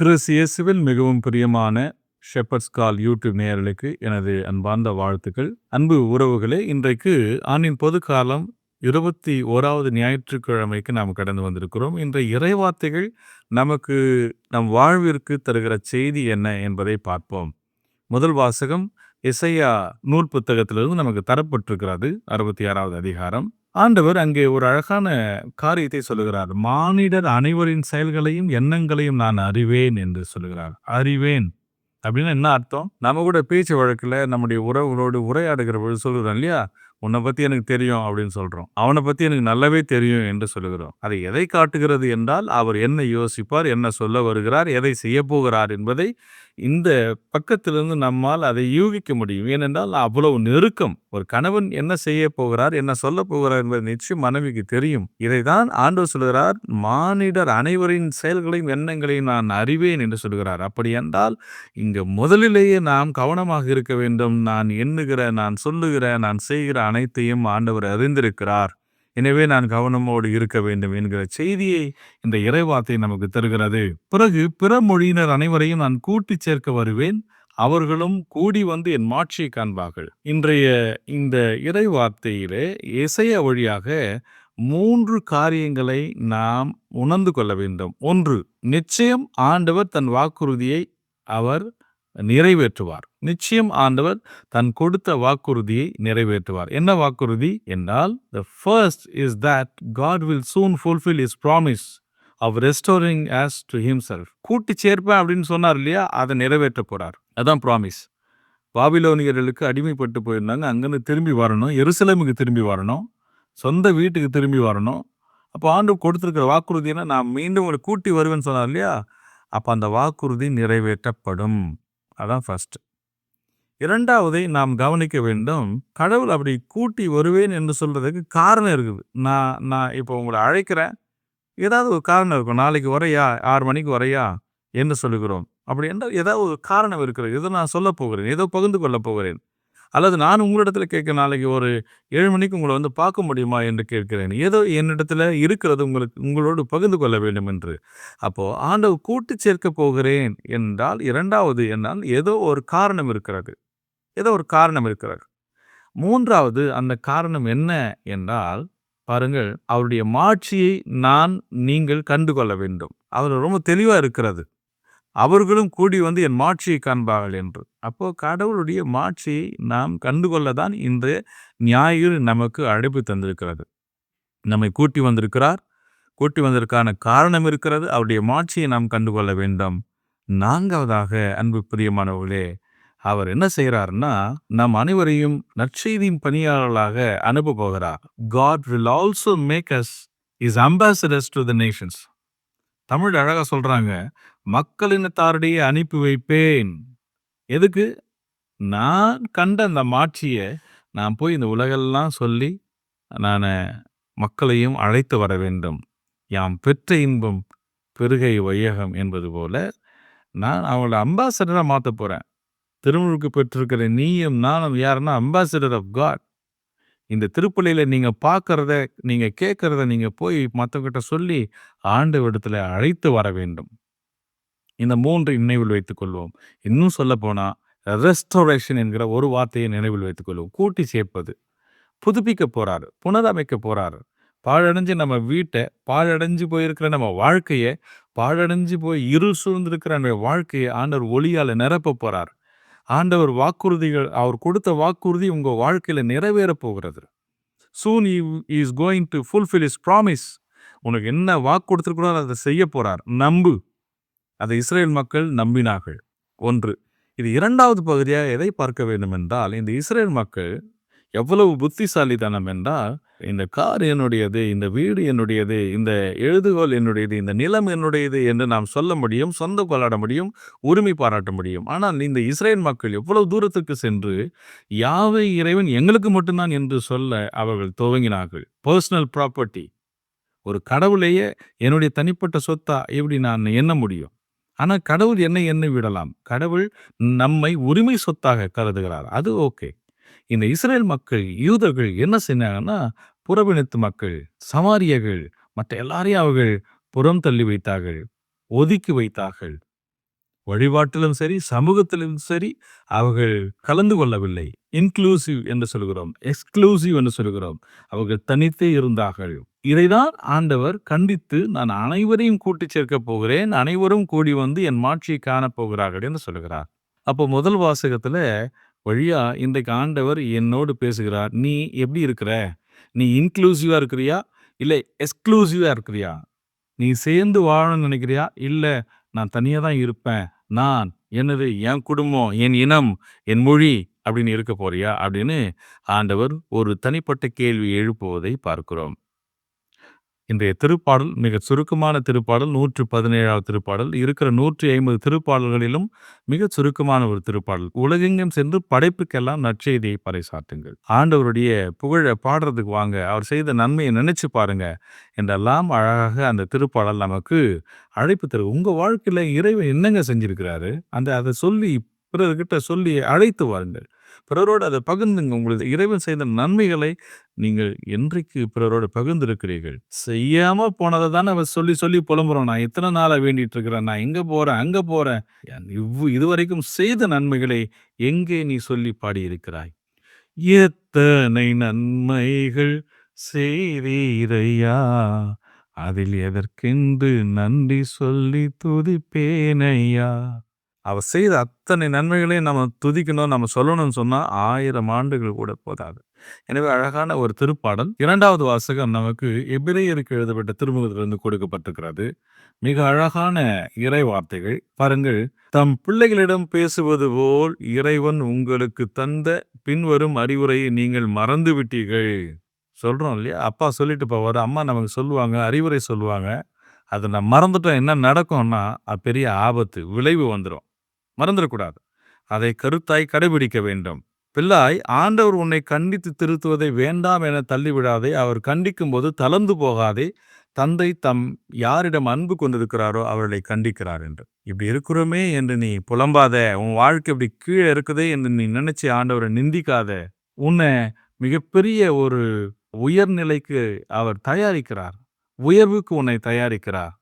Chris இயேசுவில் மிகவும் பிரியமான ஷெப்பர்ஸ் கால் யூடியூப் நேயர்களுக்கு எனது அன்பார்ந்த வாழ்த்துக்கள். அன்பு உறவுகளே இன்றைக்கு ஆண்டின் பொது காலம் இருபத்தி ஓராவது ஞாயிற்றுக்கிழமைக்கு நாம் கடந்து வந்திருக்கிறோம். இன்றைய இறைவார்த்தைகள் நமக்கு நம் வாழ்விற்கு தருகிற செய்தி என்ன என்பதை பார்ப்போம். முதல் வாசகம் இசையா நூல் புத்தகத்திலிருந்து நமக்கு தரப்பட்டிருக்கிறது அறுபத்தி ஆறாவது அதிகாரம். ஆண்டவர் அங்கே ஒரு அழகான காரியத்தை சொல்லுகிறார். மானிடர் அனைவரின் செயல்களையும் எண்ணங்களையும் நான் அறிவேன் என்று சொல்லுகிறார். அறிவேன் அப்படின்னா என்ன அர்த்தம்? நம்ம கூட பேச்சு வழக்கில் நம்முடைய உறவுகளோடு உரையாடுகிற பொழுது சொல்கிறோம் இல்லையா? உன்னை பற்றி எனக்கு தெரியும் அப்படின்னு சொல்கிறோம் அவனை பற்றி எனக்கு நல்லாவே தெரியும் என்று சொல்லுகிறோம். அதை எதை காட்டுகிறது என்றால் அவர் என்ன யோசிப்பார் என்ன சொல்ல வருகிறார் எதை செய்ய போகிறார் என்பதை இந்த பக்கத்திலிருந்து நம்மால் அதை யூகிக்க முடியும். ஏனென்றால் அவ்வளவு நெருக்கம். ஒரு கணவன் என்ன செய்ய போகிறார் என்ன சொல்ல போகிறார் என்பது நிச்சயம் மனைவிக்கு தெரியும். இதைதான் ஆண்டவர் சொல்கிறார் மானிடர் அனைவரின் செயல்களையும் எண்ணங்களையும் நான் அறிவேன் என்று சொல்கிறார். அப்படி என்றால் இங்கு முதலிலேயே நாம் கவனமாக இருக்க வேண்டும். நான் எண்ணுகிற நான் சொல்லுகிற நான் செய்கிற அனைத்தையும் ஆண்டவர் அறிந்திருக்கிறார். எனவே நான் கவனமோடு இருக்க வேண்டும் என்கிற செய்தியை இந்த இறைவார்த்தை நமக்கு தருகிறது. பிறகு பிற மொழியினர் அனைவரையும் நான் கூட்டி சேர்க்க வருவேன். அவர்களும் கூடி வந்து என் மாட்சியை காண்பார்கள். இன்றைய இந்த இறைவார்த்தையிலே இசைய வழியாக மூன்று காரியங்களை நாம் உணர்ந்து கொள்ள வேண்டும். ஒன்று நிச்சயம் ஆண்டவர் தன் வாக்குறுதியை அவர் நிறைவேற்றுவார். நிச்சயம் ஆண்டவர் தன் கொடுத்த வாக்குறுதியை நிறைவேற்றுவார். என்ன வாக்குறுதி? என்றால் the first is that God will soon fulfil his promise of restoring us to himself கூட்டி சேர்ப்பேன் அப்படின்னு சொன்னார் இல்லையா? அதை நிறைவேற்ற போறார். அதான் ப்ராமிஸ் பாபிலோனியர்களுக்கு அடிமைப்பட்டு போயிருந்தாங்க. அங்கேருந்து திரும்பி வரணும். எருசலேமுக்கு திரும்பி வரணும். சொந்த வீட்டுக்கு திரும்பி வரணும். அப்போ ஆண்டு கொடுத்துருக்கிற வாக்குறுதினா நான் மீண்டும் ஒரு கூட்டி வருவேன்னு சொன்னார் இல்லையா? அப்போ அந்த வாக்குறுதி நிறைவேற்றப்படும். அதான் ஃபர்ஸ்ட் இரண்டாவதை நாம் கவனிக்க வேண்டும் கடவுள் அப்படி கூட்டி வருவேன் என்று சொல்கிறதுக்கு காரணம் இருக்குது. நான் நான் இப்போ உங்களை அழைக்கிறேன். ஏதாவது ஒரு காரணம் இருக்கும். நாளைக்கு வரையா? ஆறு மணிக்கு வரையா? என்று சொல்லுகிறோம். அப்படி என்றால் ஏதாவது ஒரு காரணம் இருக்கிறது. இதை நான் சொல்ல போகிறேன். ஏதோ பகிர்ந்து கொள்ள போகிறேன். அல்லது நான் உங்களிடத்தில் கேட்க நாளைக்கு ஒரு ஏழு மணிக்கு உங்களை வந்து பார்க்க முடியுமா என்று கேட்கிறேன். ஏதோ என்னிடத்துல இருக்கிறது உங்களுக்கு உங்களோடு பகிர்ந்து கொள்ள வேண்டும் என்று. அப்போ ஆண்டவர் கூட்டு சேர்க்க போகிறேன் என்றால் இரண்டாவது என்னால் ஏதோ ஒரு காரணம் இருக்கிறது. ஏதோ ஒரு காரணம் இருக்கிறது. மூன்றாவது அந்த காரணம் என்ன என்றால் பாருங்கள் அவருடைய மாட்சியை நான் நீங்கள் கண்டு கொள்ள வேண்டும். அவர் ரொம்ப தெளிவாக இருக்கிறது அவர்களும் கூடி வந்து என் மாட்சியை காண்பார்கள் என்று. அப்போ கடவுளுடைய மாட்சியை நாம் கண்டுகொள்ள தான் ஞாயிறு நமக்கு அழைப்பு தந்திருக்கிறது. நம்மை கூட்டி வந்திருக்கிறார். கூட்டி வந்ததற்கான காரணம் இருக்கிறது. அவருடைய மாட்சியை நாம் கண்டுகொள்ள வேண்டும். நான்காவதாக அன்பு பிரியமானவர்களே அவர் என்ன செய்கிறாருன்னா நம் அனைவரையும் நற்செய்தியின் பணியாளர்களாக அனுப்ப போகிறார். God will also make us his ambassadors to the nations Tamil அழகா சொல்றாங்க மக்களினத்தாரிடையே அனுப்பி வைப்பேன். எதுக்கு? நான் கண்ட அந்த மாட்சியை நான் போய் இந்த உலகெல்லாம் சொல்லி நான் மக்களையும் அழைத்து வர வேண்டும். யாம் பெற்ற இன்பம் பெருகை வையகம் என்பது போல நான் அவங்கள அம்பாசடராக மாற்ற போகிறேன் திருமுழுக்கு பெற்றிருக்கிற நீயும் நானும் யாருன்னா அம்பாசடர் ஆஃப் காட். இந்த திருப்பள்ளியில் நீங்கள் பார்க்குறத நீங்கள் கேட்குறத நீங்கள் போய் மற்றவங்கிட்ட சொல்லி ஆண்டு விடத்தில் அழைத்து வர வேண்டும். இந்த மூன்று நினைவில் வைத்துக் கொள்வோம். இன்னும் சொல்ல போனால் ரெஸ்டோரேஷன் என்கிற ஒரு வார்த்தையை நினைவில் வைத்துக் கொள்வோம். கூட்டி சேர்ப்பது. புதுப்பிக்க போறாரு புனரமைக்க போறாரு. பாழடைஞ்சு நம்ம வீட்டை பாழடைஞ்சு போயிருக்கிற நம்ம வாழ்க்கையை பாழடைஞ்சு போய் இரு சூழ்ந்திருக்கிற நம்ம வாழ்க்கையை ஆண்டவர் ஒளியால் நிரப்ப போறார். ஆண்டவர் வாக்குறுதிகள் அவர் கொடுத்த வாக்குறுதி உங்க வாழ்க்கையில நிறைவேற போகிறது. Soon is going to fulfil his promise உனக்கு என்ன வாக்கு கொடுத்துருக்கணும் அதை செய்ய போறார். நம்பு. அதை இஸ்ரேல் மக்கள் நம்பினார்கள். ஒன்று இது இரண்டாவது பகுதியாக எதை பார்க்க வேண்டும் என்றால் இந்த இஸ்ரேல் மக்கள் எவ்வளவு புத்திசாலித்தனம் என்றால் இந்த கார் என்னுடையது இந்த வீடு என்னுடையது இந்த எழுதுகோல் என்னுடையது இந்த நிலம் என்னுடையது என்று நாம் சொல்ல முடியும் சொந்த கொள்ளாட முடியும் உரிமை பாராட்ட முடியும். ஆனால் இந்த இஸ்ரேல் மக்கள் எவ்வளவு தூரத்துக்கு சென்று யாவை இறைவன் எங்களுக்கு மட்டும்தான் என்று சொல்ல அவர்கள் துவங்கினார்கள். பர்சனல் ப்ராப்பர்ட்டி ஒரு கடவுளையே என்னுடைய தனிப்பட்ட சொத்தா எப்படி நான் எண்ண முடியும்? ஆனால் கடவுள் என்னை எண்ணி விடலாம். கடவுள் நம்மை உரிமை சொத்தாக கருதுகிறார். அது ஓகே. இந்த இஸ்ரேல் மக்கள் யூதர்கள் என்ன செஞ்சாங்கன்னா புறவினத்து மக்கள் சமாரியர்கள் மற்ற எல்லாரையும் அவர்கள் புறம் தள்ளி வைத்தார்கள் ஒதுக்கி வைத்தார்கள். வழிபாட்டிலும் சரி சமூகத்திலும் சரி அவர்கள் கலந்து கொள்ளவில்லை. இன்க்ளூசிவ் என்று சொல்கிறோம். எக்ஸ்க்ளூசிவ் என்று சொல்கிறோம். அவர்கள் தனித்தே இருந்தார்கள். இதைதான் ஆண்டவர் கண்டித்து நான் அனைவரையும் கூட்டி சேர்க்க போகிறேன். அனைவரும் கூடி வந்து என் மாட்சியை காணப்போகிறார்கள் என்று சொல்கிறார் அப்போ முதல் வாசகத்துல வழியா இன்றைக்கு ஆண்டவர் என்னோடு பேசுகிறார். நீ எப்படி இருக்கிற? நீ இன்க்ளூசிவா இருக்கிறியா? இல்லை எக்ஸ்க்ளூசிவா இருக்கிறியா? நீ சேர்ந்து வாழணும்னு நினைக்கிறியா? இல்லை நான் தனியாக தான் இருப்பேன். நான் எனது என் குடும்பம் என் இனம் என் மொழி அப்படின்னு இருக்க போறியா அப்படின்னு ஆண்டவர் ஒரு தனிப்பட்ட கேள்வி எழுப்புவதை பார்க்கிறோம். இன்றைய திருப்பாடல் மிக சுருக்கமான திருப்பாடல் நூற்று பதினேழாவது திருப்பாடல். இருக்கிற நூற்றி ஐம்பது திருப்பாடல்களிலும் மிக சுருக்கமான ஒரு திருப்பாடல். உலகெங்கும் சென்று படைப்புக்கெல்லாம் நற்செய்தியை பறைசாற்றுங்கள். ஆண்டவருடைய புகழ பாடுறதுக்கு வாங்க. அவர் செய்த நன்மையை நினைச்சு பாருங்க என்றெல்லாம் அழகாக அந்த திருப்பாடல் நமக்கு அழைப்பு தரு உங்க வாழ்க்கையில இறைவன் என்னங்க செஞ்சிருக்கிறாரு? அந்த அதை சொல்லி பிறர்கிட்ட சொல்லி அழைத்து வாருங்கள். பிறரோடு அதை பகிர்ந்துங்க. உங்களது இறைவன் செய்த நன்மைகளை நீங்கள் என்றைக்கு பிறரோடு பகிர்ந்திருக்கிறீர்கள்? செய்யாம போனதை தானே அவன் சொல்லி சொல்லி புலம்புறோம். நான் இத்தனை நாளா வேண்டிட்டு இருக்கிறேன் நான் எங்க போறேன் அங்க போறேன். இவ் இதுவரைக்கும் செய்த நன்மைகளை எங்கே நீ சொல்லி பாடியிருக்கிறாய்? எத்தனை நன்மைகள் செய்தீரையா? அதில் எதற்கென்று நன்றி சொல்லி துதிப்பேனையா? அவர் செய்த அத்தனை நன்மைகளையும் நம்ம துதிக்கணும் நம்ம சொல்லணும்னு சொன்னால் ஆயிரம் ஆண்டுகள் கூட போதாது. எனவே அழகான ஒரு திருப்பாடல். இரண்டாவது வாசகம் நமக்கு எபிரேயருக்கு எழுதப்பட்ட திருமுகத்திலிருந்து கொடுக்கப்பட்டிருக்கிறது. மிக அழகான இறை வார்த்தைகள். பாருங்கள் தம் பிள்ளைகளிடம் பேசுவது போல் இறைவன் உங்களுக்கு தந்த பின்வரும் அறிவுரையை நீங்கள் மறந்து விட்டீர்கள் சொல்கிறோம் இல்லையா? அப்பா சொல்லிட்டு போவார் அம்மா நமக்கு சொல்லுவாங்க அறிவுரை சொல்லுவாங்க. அதை நான் மறந்துட்டோம் என்ன நடக்கும்னா அது பெரிய ஆபத்து விளைவு வந்துடும் மறந்துடக்கூடாது. அதை கருத்தாய் கடைபிடிக்க வேண்டும். பிள்ளாய் ஆண்டவர் உன்னை கண்டித்து திருத்துவதை வேண்டாம் என தள்ளிவிடாதே. அவர் கண்டிக்கும் போது தளர்ந்து போகாதே. தந்தை தம் யாரிடம் அன்பு கொண்டிருக்கிறாரோ அவர்களை கண்டிக்கிறார் என்று. இப்படி இருக்கிறோமே என்று நீ புலம்பாத. உன் வாழ்க்கை இப்படி கீழே இருக்குதே என்று நீ நினைச்சு ஆண்டவரை நிந்திக்காத. உன்னை மிகப்பெரிய ஒரு உயர்நிலைக்கு அவர் தயாரிக்கிறார். உயர்வுக்கு உன்னை தயாரிக்கிறார்.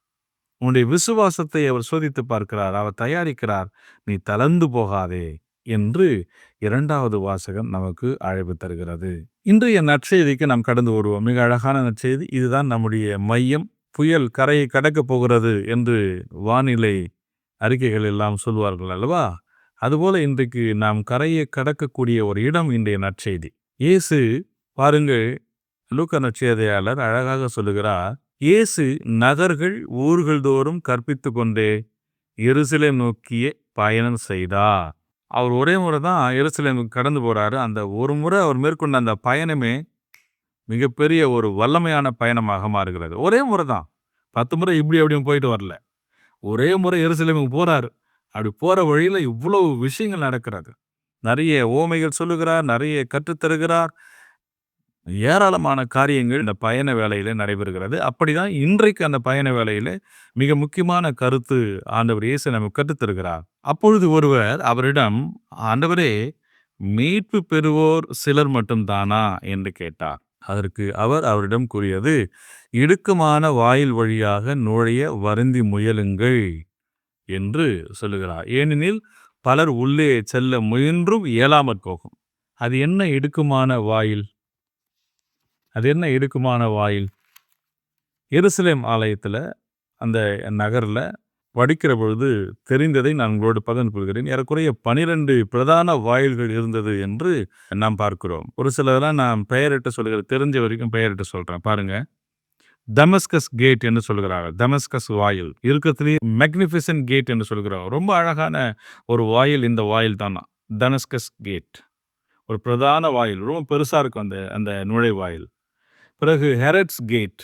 உன்னுடைய விசுவாசத்தை அவர் சோதித்து பார்க்கிறார் அவர் தயாரிக்கிறார் நீ தளர்ந்து போகாதே என்று இரண்டாவது வாசகம் நமக்கு அழைப்பு தருகிறது. இன்றைய நற்செய்திக்கு நாம் கடந்து வருவோம். மிக அழகான நற்செய்தி. இதுதான் நம்முடைய மையம். புயல் கரையை கடக்கப் போகிறது என்று வானிலை அறிக்கைகள் எல்லாம் சொல்வார்கள் அல்லவா? அதுபோல இன்றைக்கு நாம் கரையை கடக்கக்கூடிய ஒரு இடம் இன்றைய நற்செய்தி. இயேசு பாருங்கள் லூக்க நற்செய்தியாளர் அழகாக சொல்லுகிறார் இயேசு நகர்கள் ஊர்கள் தோறும் கற்பித்து கொண்டே எருசலேம் நோக்கிய பயணம் செய்தார். அவர் ஒரே முறை தான் எருசலேமுக்கு கடந்து போறாரு. அந்த ஒரு முறை அவர் மேற்கொண்ட அந்த பயணமே மிகப்பெரிய ஒரு வல்லமையான பயணமாக மாறுகிறது. ஒரே முறை தான். பத்து முறை இப்படி அப்படியும் போயிட்டு வரல. ஒரே முறை எருசலேமுக்கு போறாரு. அப்படி போற வழியில இவ்வளவு விஷயங்கள் நடக்கிறது. நிறைய ஓமைகள் சொல்லுகிறார் நிறைய கற்றுத்தருகிறார். ஏராளமான காரியங்கள் இந்த பயண வேலையில நடைபெறுகிறது. அப்படிதான் இன்றைக்கு அந்த பயண வேலையில மிக முக்கியமான கருத்து ஆண்டவர் இயேசு நமக்கு கற்றுத்தருகிறார் அப்பொழுது ஒருவர் அவரிடம் ஆண்டவரே மீட்பு பெறுவோர் சிலர் மட்டும் தானா என்று கேட்டார். அதற்கு அவர் அவரிடம் கூறியது இடுக்கமான வாயில் வழியாக நுழைய வருந்தி முயலுங்கள் என்று சொல்லுகிறார். ஏனெனில் பலர் உள்ளே செல்ல முயன்றும் இயலாமற் போகும். அது என்ன இடுக்குமான வாயில்? அது என்ன இடுக்குமான வாயில்? எருசலேம் ஆலயத்தில் அந்த நகரில் படிக்கிற பொழுது தெரிந்ததை நான் உங்களோடு பகிர்ந்து கொள்கிறேன். ஏறக்குறைய பனிரெண்டு பிரதான வாயில்கள் இருந்தது என்று நாம் பார்க்கிறோம். ஒரு சிலதெல்லாம் நான் பெயரிட்டு சொல்கிறேன் தெரிஞ்ச வரைக்கும் பெயரிட்டு சொல்கிறேன் பாருங்கள் தமஸ்கஸ் கேட் என்று சொல்கிறார்கள் தமஸ்கஸ் வாயில். இருக்கிறதுலேயே மெக்னிஃபிசன்ட் கேட் என்று சொல்கிறாங்க ரொம்ப அழகான ஒரு வாயில் இந்த வாயில் தான். தனஸ்கஸ் கேட் ஒரு பிரதான வாயில். ரொம்ப பெருசாக இருக்கும் அந்த அந்த நுழைவாயில். பிறகு Herod's gate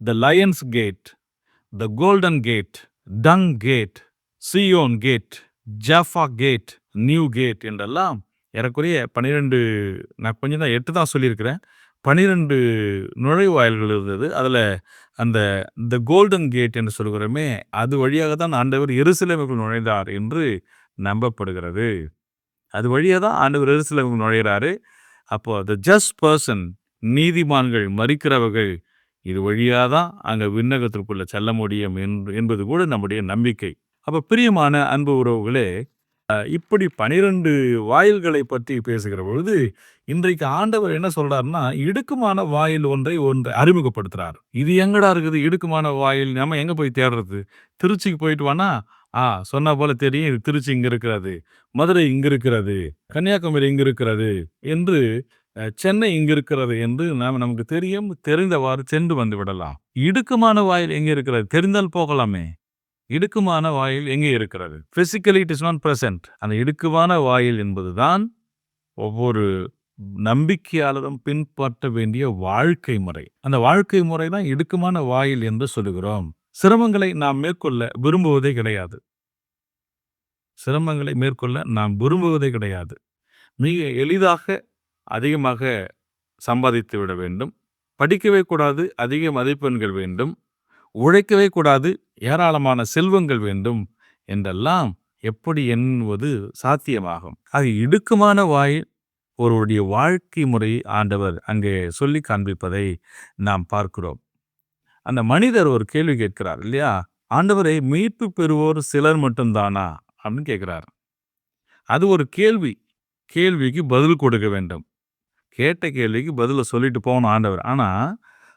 the lions gate the golden gate dung gate Zion gate Jaffa gate new gate என்றெல்லாம் ஏறக்குறைய பன்னிரெண்டு நான் கொஞ்சம் தான் எட்டு தான் சொல்லியிருக்கிறேன். பனிரெண்டு நுழைவாயில்கள் இருந்தது. அதில் அந்த த கோல்டன் கேட் என்று சொல்கிறோமே அது வழியாக தான் ஆண்டவர் எருசலேமுக்குள் நுழைந்தார் என்று நம்பப்படுகிறது. அது வழியாக தான் ஆண்டவர் எருசலேமுக்கு நுழைகிறாரு. அப்போது த ஜஸ்ட் பர்சன் நீதிமான்கள் மறிக்கிறவர்கள் இது வழியாக தான் அங்கே விண்ணகத்திற்குள்ளே செல்ல முடியும் என்பது கூட நம்முடைய நம்பிக்கை அப்போ பிரியமான அன்பு உறவுகளே, இப்படி 12 வாயில்களை பற்றி பேசுகிற பொழுது, இன்றைக்கு ஆண்டவர் என்ன சொல்கிறாருன்னா இடுக்குமான வாயில் ஒன்றை ஒன்றை அறிமுகப்படுத்துறார். இது எங்கடா இருக்குது இடுக்குமான வாயில்? நம்ம எங்க போய் தேடுறது? திருச்சிக்கு போயிட்டு வானா ஆ சொன்ன போல தெரியும். இது திருச்சி இங்க இருக்கிறது. மதுரை இங்க இருக்கிறது. கன்னியாகுமரி இங்க இருக்கிறது. என்று சென்னை இங்கு இருக்கிறது என்று நாம் நமக்கு தெரியும். தெரிந்தவாறு சென்று வந்து விடலாம். இடுக்கமான வாயில் எங்கே இருக்கிறது? தெரிந்தால் போகலாமே! இடுக்கமான வாயில் எங்கே இருக்கிறது? Physically it is not present. அந்த இடுக்கமான வாயில் என்பதுதான் ஒவ்வொரு நம்பிக்கையாளரும் பின்பற்ற வேண்டிய வாழ்க்கை முறை. அந்த வாழ்க்கை முறை தான் இடுக்கமான வாயில் என்று சொல்லுகிறோம். சிரமங்களை நாம் மேற்கொள்ள விரும்புவதே கிடையாது. சிரமங்களை மேற்கொள்ள நாம் விரும்புவதே கிடையாது. மிக எளிதாக அதிகமாக சம்பாதித்து விட வேண்டும். படிக்கவே கூடாது. அதிக மதிப்பெண்கள் வேண்டும். உழைக்கவே கூடாது. ஏராளமான செல்வங்கள் வேண்டும் என்றெல்லாம் எப்படி என்பது சாத்தியமாகும்? ஆக இடுக்கமான வாயில் ஒருவருடைய வாழ்க்கை முறையை ஆண்டவர் அங்கே சொல்லிக் காண்பிப்பதை நாம் பார்க்கிறோம். அந்த மனிதர் ஒரு கேள்வி கேட்கிறார் இல்லையா? ஆண்டவரை மீட்பு பெறுவோர் சிலர் மட்டும்தானா அப்படின்னு கேட்கிறார். அது ஒரு கேள்வி. கேள்விக்கு பதில் கொடுக்க வேண்டும். கேட்ட கேள்விக்கு பதிலை சொல்லிட்டு போகணும் ஆண்டவர். ஆனால்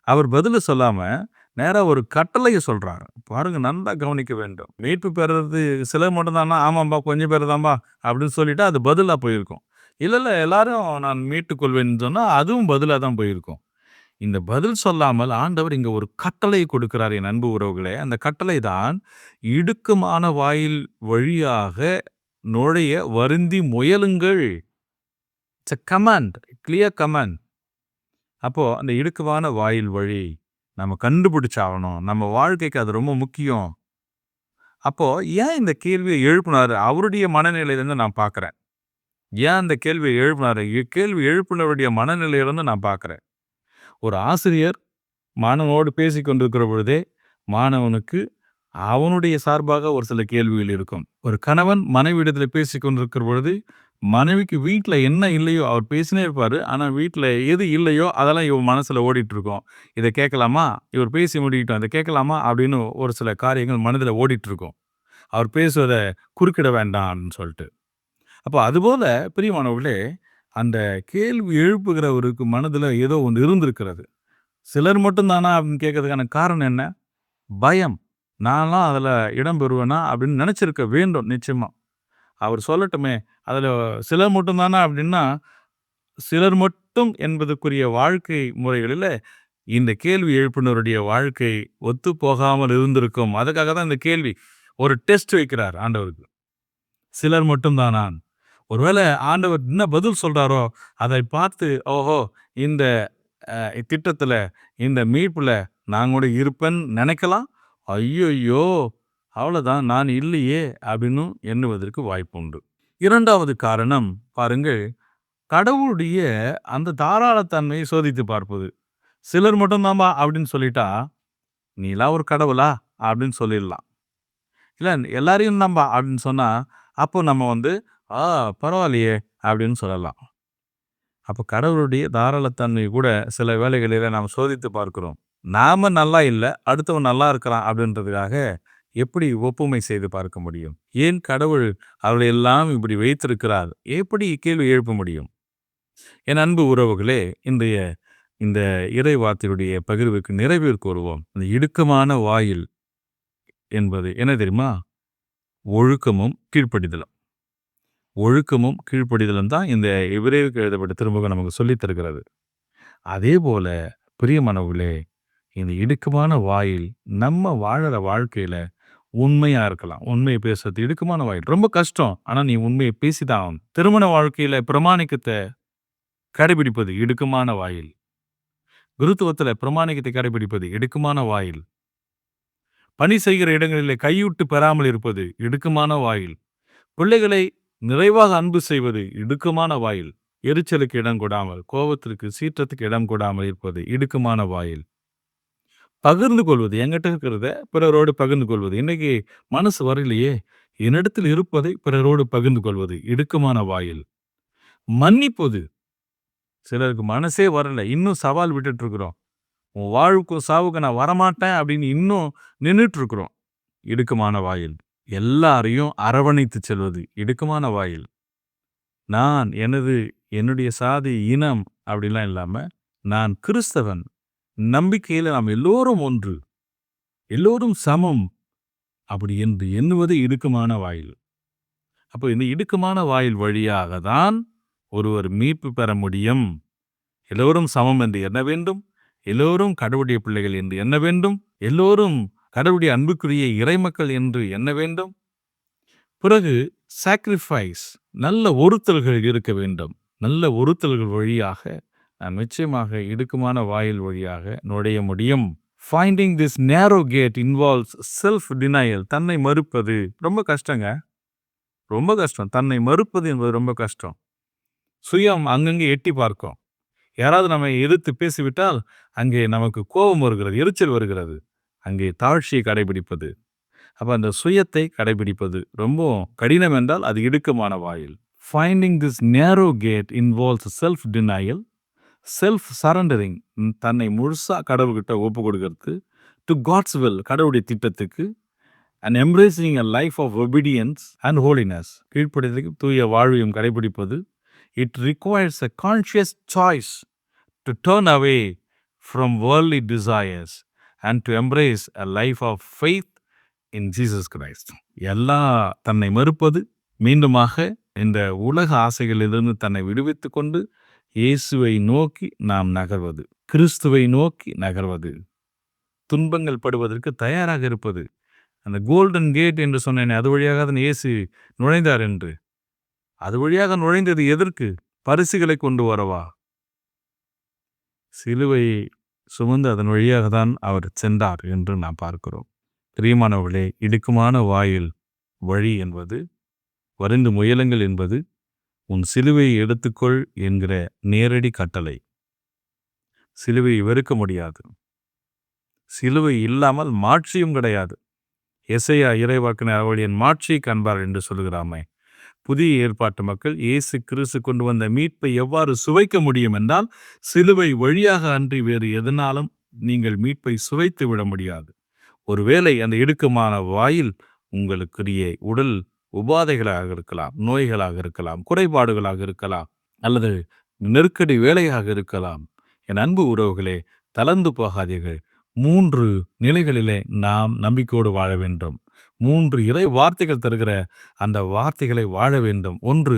அவர் பதிலை சொல்லாமல் நேராக ஒரு கட்டளையை சொல்றாரு. பாருங்க நல்லா கவனிக்க வேண்டும். மீட்பு பெறது சில மட்டும்தானா ஆமாம்பா கொஞ்சம் பேர் தான்பா அப்படின்னு சொல்லிவிட்டு அது பதிலாக போயிருக்கும். இல்லை இல்லை எல்லாரும் நான் மீட்டுக்கொள்வேன்னு சொன்னால் அதுவும் பதிலாக தான் போயிருக்கும். இந்த பதில் சொல்லாமல் ஆண்டவர் இங்கே ஒரு கட்டளை கொடுக்கிறார் என் அன்பு உறவுகளே. அந்த கட்டளை தான் இடுக்கமான வாயில் வழியாக நுழைய வருந்தி முயலுங்கள். It's a command. Clear command. அப்போ அந்த இடுக்குவான வாயில் வழி நம்ம கண்டுபிடிச்சாகணும். நம்ம வாழ்க்கைக்கு அது ரொம்ப முக்கியம். அப்போது ஏன் இந்த கேள்வியை எழுப்புனாரு? அவருடைய மனநிலையிலேருந்து நான் பார்க்குறேன் ஏன் அந்த கேள்வியை எழுப்புனாரு? கேள்வி எழுப்புனவருடைய மனநிலையிலேருந்து நான் பார்க்குறேன் ஒரு ஆசிரியர் மாணவனோடு பேசி கொண்டிருக்கிற பொழுதே, மாணவனுக்கு அவனுடைய சார்பாக ஒரு சில கேள்விகள் இருக்கும். ஒரு கணவன் மனைவியிடத்தில் பேசி கொண்டிருக்கிற பொழுது, மனைவிக்கு வீட்ல என்ன இல்லையோ அவர் பேசினே இருப்பாரு. ஆனா வீட்ல எது இல்லையோ அதெல்லாம் இவன் மனசுல ஓடிட்டு இருக்கும். இத கேட்கலாமா? இவர் பேசி முடிக்கட்டும். இத கேட்கலாமா? அப்படின்னு ஒரு சில காரியங்கள் மனதில ஓடிட்டுருக்கும். அவர் பேசுவத குறுக்கிட வேண்டாம்னு சொல்ட்டு. அப்போ அதுபோல பிரியமானவர்களே, அந்த கேள்வி எழுப்புகிறவருக்கு மனதில ஏதோ ஒண்ணு இருந்திருக்கிறது. சிலர் மட்டும் தானா அப்படின்னு கேட்கறதுக்கான காரணம் என்ன? பயம். நான்லாம் அதுல இடம் பெறுவேனா? அப்படின்னு நினச்சிருக்க வேண்டும் நிச்சயமா. அவர் சொல்லட்டுமே. அதில் சிலர் மட்டும்தானா அப்படின்னா, சிலர் மட்டும் என்பதற்குரிய வாழ்க்கை முறைகளில் இந்த கேள்வி எழுப்பினருடைய வாழ்க்கை ஒத்துப்போகாமல் இருந்திருக்கும். அதுக்காக தான் இந்த கேள்வி. ஒரு டெஸ்ட் வைக்கிறார் ஆண்டவருக்கு. சிலர் மட்டும் நான் ஒருவேளை ஆண்டவர் என்ன பதில் சொல்கிறாரோ அதை பார்த்து ஓஹோ! இந்த திட்டத்தில் இந்த மீட்பில் நான் கூட இருப்பேன்னு நினைக்கலாம். ஐய்யய்யோ! அவ்வளோதான் நான் இல்லையே! அப்படின்னு எண்ணுவதற்கு வாய்ப்புண்டு. இரண்டாவது காரணம் பாருங்கள், கடவுளுடைய அந்த தாராளத்தன்மையை சோதித்து பார்ப்பது. சிலர் மட்டும் தான்பா அப்படின்னு சொல்லிட்டா, நீலாம் ஒரு கடவுளா? அப்படின்னு சொல்லிடலாம். இல்லை எல்லாரையும் தான்பா அப்படின்னு சொன்னால் அப்போ நம்ம வந்து ஆ பரவாயில்லையே! அப்படின்னு சொல்லலாம். அப்போ கடவுளுடைய தாராளத்தன்மை கூட சில வேலைகளில் நாம் சோதித்து பார்க்கிறோம். நாம் நல்லா இல்லை அடுத்தவன் நல்லா இருக்கிறான் அப்படின்றதுக்காக எப்படி ஒப்புமை செய்து பார்க்க முடியும்? ஏன் கடவுள் அவர்களை எல்லாம் இப்படி வைத்திருக்கிறார்? எப்படி கேள்வி எழுப்ப முடியும்? என் அன்பு உறவுகளே, இன்றைய இந்த இறை வார்த்தையுடைய பகிர்வுக்கு நிறைவிற்கு வருவோம். இந்த இடுக்கமான வாயில் என்பது என்ன தெரியுமா? ஒழுக்கமும், கீழ்ப்படிதலும். ஒழுக்கமும், கீழ்ப்படிதலும் தான் இந்த இவரேவுக்கு எழுதப்பட்ட திருமுகம் நமக்கு சொல்லித்தருகிறது அதே போல பிரியமானவர்களே, இந்த இடுக்கமான வாயில் நம்ம வாழற வாழ்க்கையில உண்மையா இருக்கலாம். உண்மையை பேசுறது இடுக்கமான வாயில். ரொம்ப கஷ்டம். ஆனா நீ உண்மையை பேசிதான் ஆகணும். திருமண வாழ்க்கையில பிரமாணிக்கத்தை கடைபிடிப்பது இடுக்கமான வாயில். குருத்துவத்துல பிரமாணிக்கத்தை கடைபிடிப்பது இடுக்கமான வாயில். பணி செய்கிற இடங்களிலே கையூட்டு பெறாமல் இருப்பது இடுக்கமான வாயில். பிள்ளைகளை நிறைவாக அன்பு செய்வது இடுக்கமான வாயில். எரிச்சலுக்கு இடம் கொடாமல், கோபத்திற்கு, சீற்றத்துக்கு இடம் கொடாமல் இருப்பது இடுக்கமான வாயில். பகிர்ந்து கொள்வது என்கிட்ட இருக்கிறத பிறரோடு பகிர்ந்து கொள்வது. இன்னைக்கு மனசு வரலையே, என்னிடத்தில் இருப்பதை பிறரோடு பகிர்ந்து கொள்வது இடுக்கமான வாயில். மன்னிப்பது. சிலருக்கு மனசே வரல. இன்னும் சவால் விட்டுட்டு இருக்கிறோம். உன் வாழ்வுக்கும் சாவுக்கும் நான் வரமாட்டேன் அப்படின்னு இன்னும் நின்னுட்டு இருக்கிறோம். இடுக்கமான வாயில். எல்லாரையும் அரவணைத்து செல்வது இடுக்கமான வாயில் நான் எனது என்னுடைய சாதி இனம் அப்படிலாம் இல்லாம நான் கிறிஸ்தவன் நம்பிக்கையில நாம் எல்லோரும் ஒன்று எல்லோரும் சமம் அப்படி என்று எண்ணுவது இடுக்கமான வாயில். அப்போ இந்த இடுக்கமான வாயில் வழியாக தான் ஒருவர் மீட்பு பெற முடியும். எல்லோரும் சமம் என்று எண்ண வேண்டும். எல்லோரும் கடவுளுடைய பிள்ளைகள் என்று எண்ண வேண்டும். எல்லோரும் கடவுளுடைய அன்புக்குரிய இறைமக்கள் என்று எண்ண வேண்டும். பிறகு சாக்ரிஃபைஸ் நல்ல ஒருத்தல்கள் இருக்க வேண்டும். நல்ல ஒருத்தல்கள் வழியாக நிச்சயமாக இடுக்குமான வாயில் வழியாக நுழைய முடியும். Finding this narrow gate involves self denial தன்னை மறுப்பது ரொம்ப கஷ்டங்க. ரொம்ப கஷ்டம். தன்னை மறுப்பது என்பது ரொம்ப கஷ்டம். சுயம் அங்கங்கே எட்டி பார்க்கும். யாராவது நம்மை எதிர்த்து பேசிவிட்டால் அங்கே நமக்கு கோபம் வருகிறது எரிச்சல் வருகிறது. அங்கே தாழ்ச்சியை கடைபிடிப்பது. அப்போ அந்த சுயத்தை கடைபிடிப்பது ரொம்ப கடினம் என்றால் அது இடுக்கமான வாயில். Finding this narrow gate involves self denial self surrendering தன்னை முழுசாக கடவுள்கிட்ட ஒப்பு கொடுக்கறது டு காட்ஸ் வெல் கடவுளுடைய திட்டத்துக்கு and embracing a life of obedience and holiness கீழ்ப்படுதலுக்கு தூய வாழ்வையும் கடைபிடிப்பது. It requires a conscious choice to turn away from worldly desires and to embrace a life of faith in Jesus Christ எல்லா தன்னை மறுப்பது மீண்டுமாக இந்த உலக ஆசைகளிலிருந்து தன்னை விடுவித்து கொண்டு இயேசுவை நோக்கி நாம் நகர்வது கிறிஸ்துவை நோக்கி நகர்வது துன்பங்கள் படுவதற்கு தயாராக இருப்பது. அந்த கோல்டன் கேட் என்று சொன்னேன் அது வழியாக தான் இயேசு நுழைந்தார் என்று. அது வழியாக நுழைந்தது எதற்கு? பரிசுகளை கொண்டு வரவா? சிலுவையை சுமந்து அதன் வழியாக தான் அவர் சென்றார் என்று நாம் பார்க்கிறோம். பிரியமானவர்களே இடுக்குமான வாயில் வழி என்பது வருந்து முயலுங்கள் என்பது உன் சிலுவையை எடுத்துக்கொள் என்கிற நேரடி கட்டளை. சிலுவையை வெறுக்க முடியாது. சிலுவை இல்லாமல் மாட்சியும் கிடையாது. எசையா இறைவாக்கினர் அவளின் மாட்சியை காண்பார் என்று சொல்கிறாமே புதிய ஏற்பாட்டு மக்கள் இயேசு கிறிஸ்து கொண்டு வந்த மீட்பை எவ்வாறு சுவைக்க முடியும் என்றால் சிலுவை வழியாக அன்றி வேறு எதனாலும் நீங்கள் மீட்பை சுவைத்து விட முடியாது. ஒருவேளை அந்த இடுக்கமான வாயில் உங்களுக்குரிய உடல் உபாதைகளாக இருக்கலாம் நோய்களாக இருக்கலாம் குறைபாடுகளாக இருக்கலாம் அல்லது நெருக்கடி வேலையாக இருக்கலாம். என் அன்பு உறவுகளே தளர்ந்து போகாதீர்கள். மூன்று நிலைகளிலே நாம் நம்பிக்கையோடு வாழ வேண்டும். மூன்று இறை வார்த்தைகள் தருகிற அந்த வார்த்தைகளை வாழ வேண்டும். ஒன்று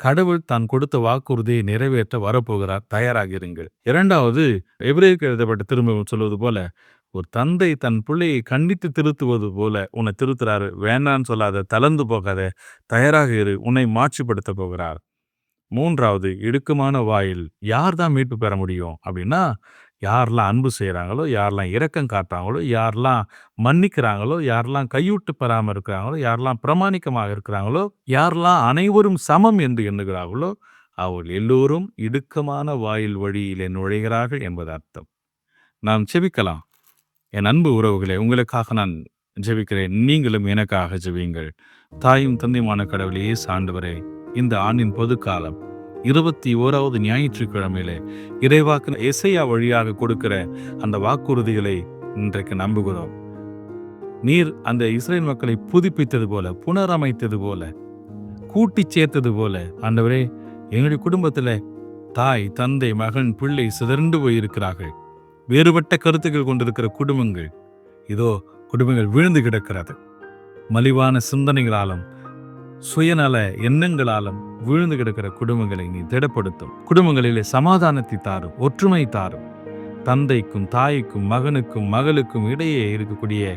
கடவுள் தான் கொடுத்த வாக்குறுதியை நிறைவேற்ற வரப்போகிறார். தயாராக இருங்கள். இரண்டாவது எபிரேயருக்கு எழுதப்பட்ட திரும்பவும் சொல்வது போல ஒரு தந்தை தன் பிள்ளையை கண்டித்து திருத்துவது போல உன்னை திருத்துறாரு. வேண்டான்னு சொல்லாத தளர்ந்து போகாத தயாராக இரு உன்னை மாட்சிப்படுத்த போகிறார். மூன்றாவது இடுக்கமான வாயில் யார் தான் மீட்பு பெற முடியும்? அப்படின்னா யாரெல்லாம் அன்பு செய்கிறாங்களோ யாரெல்லாம் இரக்கம் காட்டுறாங்களோ யாரெல்லாம் மன்னிக்கிறாங்களோ யாரெல்லாம் கையூட்டு பெறாமல் இருக்கிறாங்களோ யாரெல்லாம் பிரமாணிக்கமாக இருக்கிறாங்களோ யாரெல்லாம் அனைவரும் சமம் என்று எண்ணுகிறார்களோ அவர்கள் எல்லோரும் இடுக்கமான வாயில் வழியிலே நுழைகிறார்கள் என்பது அர்த்தம் நாம் செபிக்கலாம். என் அன்பு உறவுகளே உங்களுக்காக நான் ஜெபிக்கிறேன். நீங்களும் எனக்காக ஜெபியுங்கள். தாயும் தந்தையுமான கடவுளையே சாண்டவரே இந்த ஆண்டின் பொதுக்காலம் இருபத்தி ஓராவது ஞாயிற்றுக்கிழமையிலே இறைவாக்கு இசையா வழியாக கொடுக்கிற அந்த வாக்குறுதிகளை இன்றைக்கு நம்புகிறோம். நீர் அந்த இஸ்ரேல் மக்களை புதுப்பித்தது போல புனரமைத்தது போல கூட்டி சேர்த்தது போல ஆண்டவரே எங்களுடைய குடும்பத்தில் தாய் தந்தை மகன் பிள்ளை சிதறண்டு போயிருக்கிறார்கள். வேறுபட்ட கருத்துக்கள் கொண்டிருக்கிற குடும்பங்கள் இதோ குடும்பங்கள் விழுந்து கிடக்கிறது. மலிவான சிந்தனைகளாலும் சுயநல எண்ணங்களாலும் விழுந்து கிடக்கிற குடும்பங்களை நீ திடப்படுத்தும். குடும்பங்களிலே சமாதானத்தை தாரும் ஒற்றுமை தாரும். தந்தைக்கும் தாய்க்கும் மகனுக்கும் மகளுக்கும் இடையே இருக்கக்கூடிய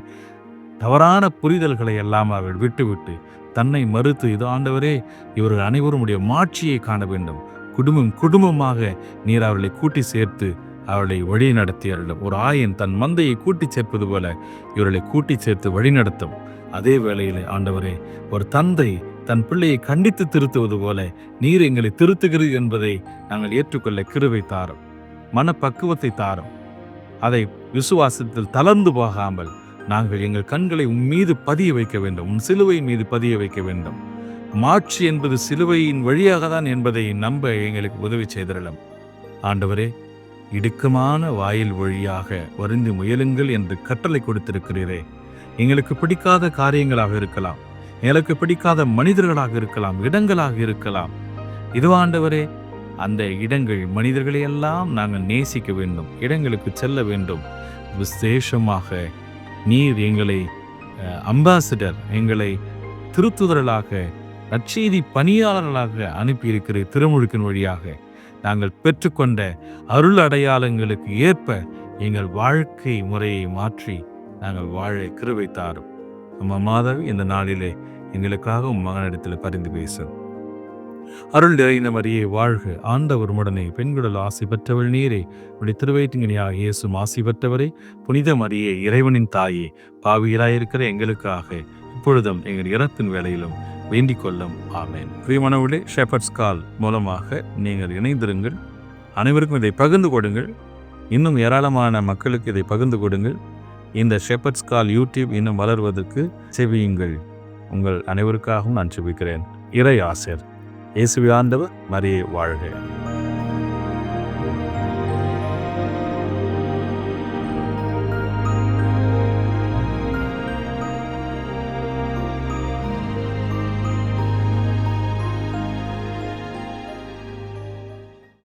தவறான புரிதல்களை எல்லாம் அவள் விட்டுவிட்டு தன்னை மறுத்து இது ஆண்டவரே இவர்கள் அனைவரும் உடைய மாட்சியை காண வேண்டும். குடும்பம் குடும்பமாக நீர் அவர்களை கூட்டி சேர்த்து அவளை வழி நடத்தியருளும் ஒரு ஆயன் தன் மந்தையை கூட்டி சேர்ப்பது போல இவர்களை கூட்டி சேர்த்து வழி நடத்தும் அதே வேளையில் ஆண்டவரே ஒரு தந்தை தன் பிள்ளையை கண்டித்து திருத்துவது போல நீர் எங்களை திருத்துகிறது என்பதை நாங்கள் ஏற்றுக்கொள்ள கிருவை தாரும் மனப்பக்குவத்தை தாரும். அதை விசுவாசத்தில் தளர்ந்து போகாமல் நாங்கள் எங்கள் கண்களை உன் மீது பதிய வைக்க வேண்டும் உன் சிலுவையின் மீது பதிய வைக்க வேண்டும். மாட்சி என்பது சிலுவையின் வழியாக தான் என்பதை நம்ப எங்களுக்கு உதவி செய்திடலாம். ஆண்டவரே இடுக்கமான வாயில் வழியாக வருந்தி முயலுங்கள் என்று கட்டளை கொடுத்திருக்கிறீரே. எங்களுக்கு பிடிக்காத காரியங்களாக இருக்கலாம். எங்களுக்கு பிடிக்காத மனிதர்களாக இருக்கலாம் இடங்களாக இருக்கலாம். இதுவாண்டவரே அந்த இடங்கள் மனிதர்களை எல்லாம் நாங்கள் நேசிக்க வேண்டும் இடங்களுக்கு செல்ல வேண்டும். விசேஷமாக நீர் எங்களை அம்பாசிடர் எங்களை திருத்துதர்களாக நற்செய்தி பணியாளர்களாக அனுப்பியிருக்கிற திருமுழுக்கின் வழியாக. நாங்கள் பெற்றுக்கொண்ட அருள் அடையாளங்களுக்கு ஏற்ப எங்கள் வாழ்க்கை முறையை மாற்றி நாங்கள் வாழ கிருவை தாரும் அம்மா மாதவி இந்த நாளிலே எங்களுக்காக உன் மகனிடத்தில் பரிந்து பேசும் அருள் நிறைந்த மரியே வாழ்க. ஆண்டவர் உடனே பெண்களுள் ஆசை பெற்றவள் நீரே. உடைய திருவயிற்றுங்கனியாக இயேசும் ஆசை பெற்றவரே. புனித மரியே இறைவனின் தாயே பாவியராயிருக்கிற எங்களுக்காக இப்பொழுதும் எங்கள் இறப்பின் வேலையிலும் வேண்டிக் கொள்ளும் ஆமேன். பிரியமானவர்களே ஷெஃபர்ட்ஸ் கால் மூலமாக நீங்கள் இணைந்திருங்கள். அனைவருக்கும் இதை பகிர்ந்து கொடுங்கள். இன்னும் ஏராளமான மக்களுக்கு இதை பகிர்ந்து கொடுங்கள். இந்த ஷெப்பர்ட்ஸ் கால் யூடியூப் இன்னும் வளர்வதற்கு செவியுங்கள். உங்கள் அனைவருக்காகவும் நான் செபிக்கிறேன். இறை ஆசிர் இயேசுவி ஆண்டவர் மரியை வாழ்க.